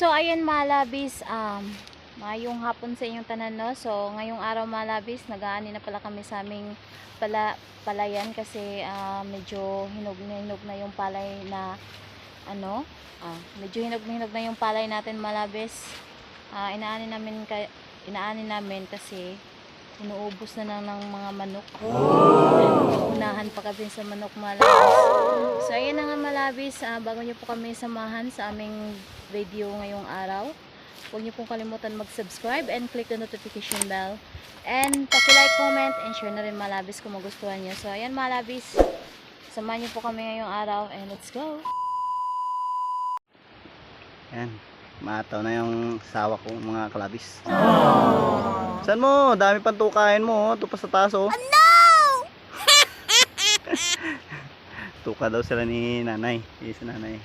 So, ayan malabis, um, mayong hapon sa inyong tanan, no? So, ngayong araw malabis, nag-aani na pala kami sa aming pala, palayan kasi ah, medyo hinog na hinog na yung palay na, ano, ah, medyo hinog na hinog na yung palay natin malabis. Ah, inaani namin, ka, inaani namin kasi inuubos na lang ng mga manok. Unahan pa kami sa manok malabis. So, ayan na nga malabis. ah, bago nyo po kami samahan sa aming video ngayong araw, huwag nyo pong kalimutan mag-subscribe and click the notification bell. And paki-like, comment, and share na rin malabis kung magustuhan nyo. So, ayan malabis. Samahan nyo po kami ngayong araw and let's go! Yan. Mataw na yung sawa ko mga kalabis. Saan mo? Dami pang tukain mo. oh. Ito pa sa taas oh. no! Tuka daw sila ni nanay. Eh, si nanay.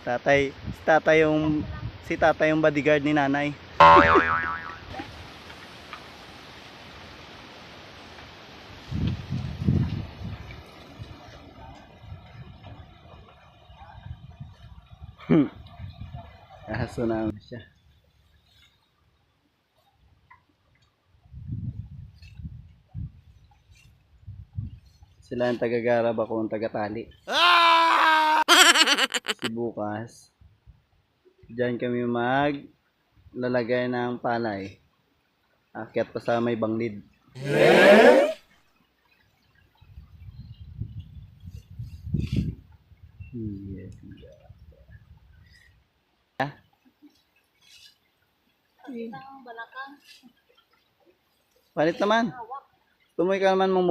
Si tatay. Si tatay yung si tatay yung bodyguard ni nanay. Aso na siya. Sila ang taga-garab ako ang taga-tali. Si bukas. Diyan kami mag lalagay ng palay. Akyat pa sa may banglid. Yeah. Palit naman. Tumoy ka naman mong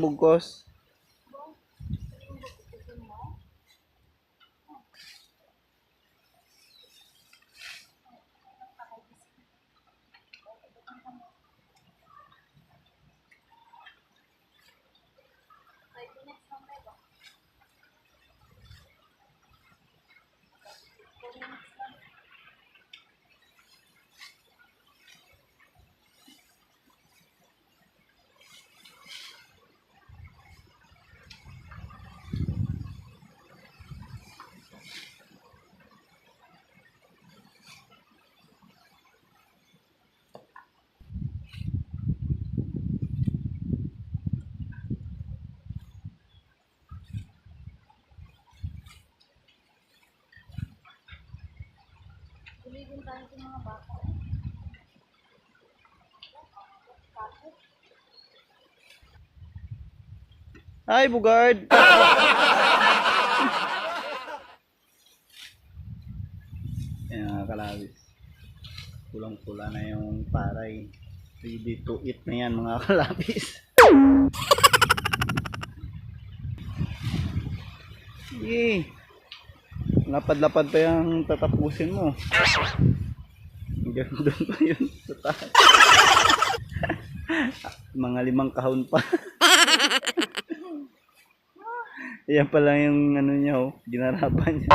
bugkos. Ka naman mang bugkos. Ay, bugard! Ayan mga kalabis. Kulang-kula na yung paray. Ready to eat na yan mga kalabis. Sige. Lapad-lapad pa yung tatapusin mo. Hanggang doon pa yun. Mga limang kahon pa. Yan pa lang yung ano niya oh, ginarapan niya.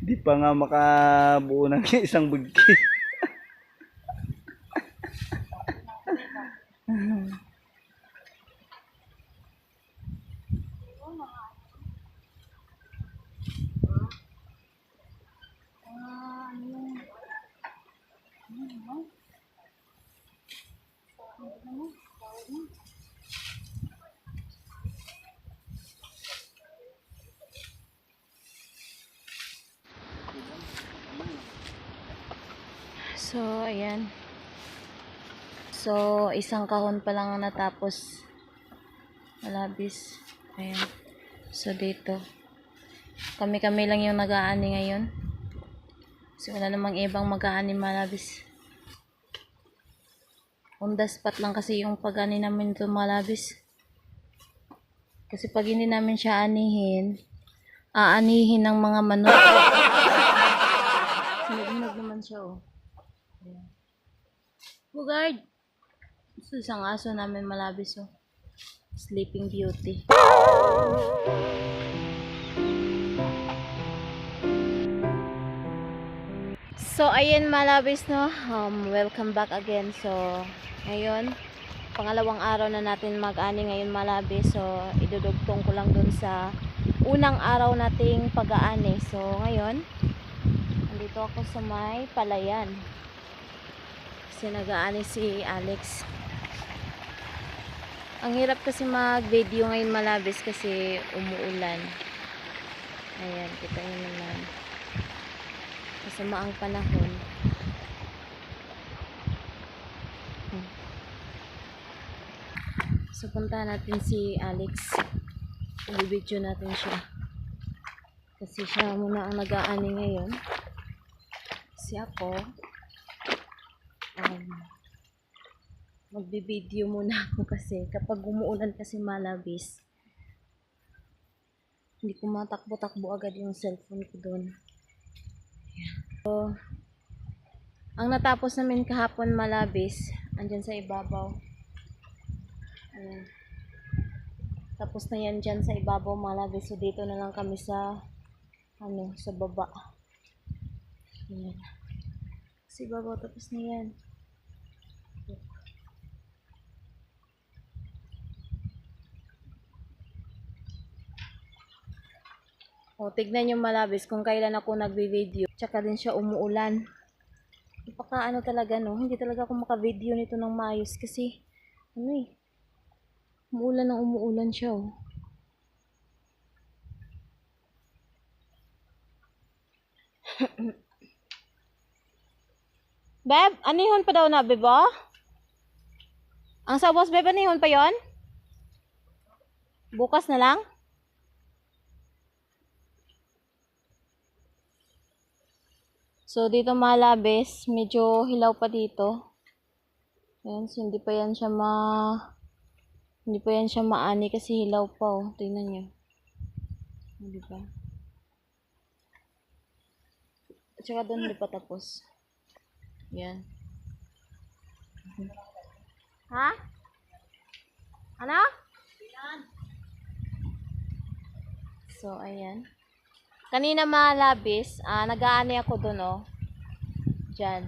Di pa nga makabuo ng isang bugki. So, ayan. So, isang kahon pa lang ang natapos. Malabis. Ayan. So, dito. Kami-kami lang yung nag-aani ngayon. Kasi wala namang ibang mag-aani malabis. On the lang kasi yung pag-ani namin ito malabis. Kasi pag hindi namin siya anihin, aanihin ng mga manok. Sinugnag naman siya, oh. Bugard. Ito isang aso namin malabis oh. Sleeping Beauty. So, ayan malabis no. Um, welcome back again. So, ngayon, pangalawang araw na natin mag-ani ngayon malabis. So, idudugtong ko lang dun sa unang araw nating pag-aani. So, ngayon, nandito ako sa may palayan. Kasi nag-aani si Alex. Ang hirap kasi mag-video ngayon malabis kasi umuulan. Ayan, kita nyo naman. Masama ang panahon. So, punta natin si Alex. I-video natin siya. Kasi siya muna ang nag-aani ngayon. Kasi ako, um, magbibideo muna ako kasi kapag umuulan kasi malabis, hindi ko matakbo-takbo agad yung cellphone ko doon. So, ang natapos namin kahapon malabis, andyan sa ibabaw. Ayan. Tapos na yan dyan sa ibabaw malabis. So, dito na lang kami sa, ano, sa baba. Ayan. Sa ibabaw, tapos na yan. O, tignan yung malabis kung kailan ako nagbi-video. Tsaka din siya umuulan. Napaka ano talaga no, hindi talaga ako maka-video nito ng maayos kasi ano eh, umuulan ng umuulan siya oh. Beb, anihon pa daw na, beba? Ang sabos, beb, anihon pa yon? Bukas na lang? So, dito malabis, medyo hilaw pa dito. Ayan, so hindi pa yan siya ma... Hindi pa yan siya maani kasi hilaw pa, oh. Tingnan nyo. Hindi pa. At saka doon hindi pa tapos. Yan. Ha? Ano? So, ayan. Kanina malabis, ah, nag-aani ako doon, oh. Diyan.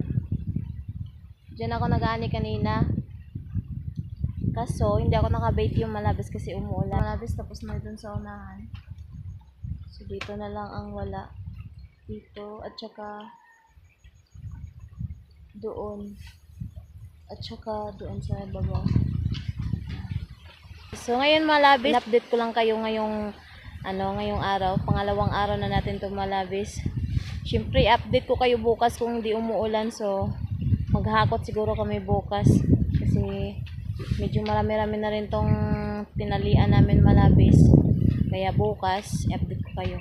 Diyan ako nag-aani kanina. Kaso, hindi ako nakabait yung malabis kasi umuulan. Malabis tapos na doon sa unahan. So, dito na lang ang wala. Dito, at saka doon. At saka doon sa baba. So, ngayon malabis, update ko lang kayo ngayong ano, ngayong araw, pangalawang araw na natin itong malabis. Siyempre, update ko kayo bukas kung hindi umuulan. So, maghakot siguro kami bukas. Kasi, medyo marami-rami na rin tong tinalian namin malabis. Kaya bukas, update ko kayo.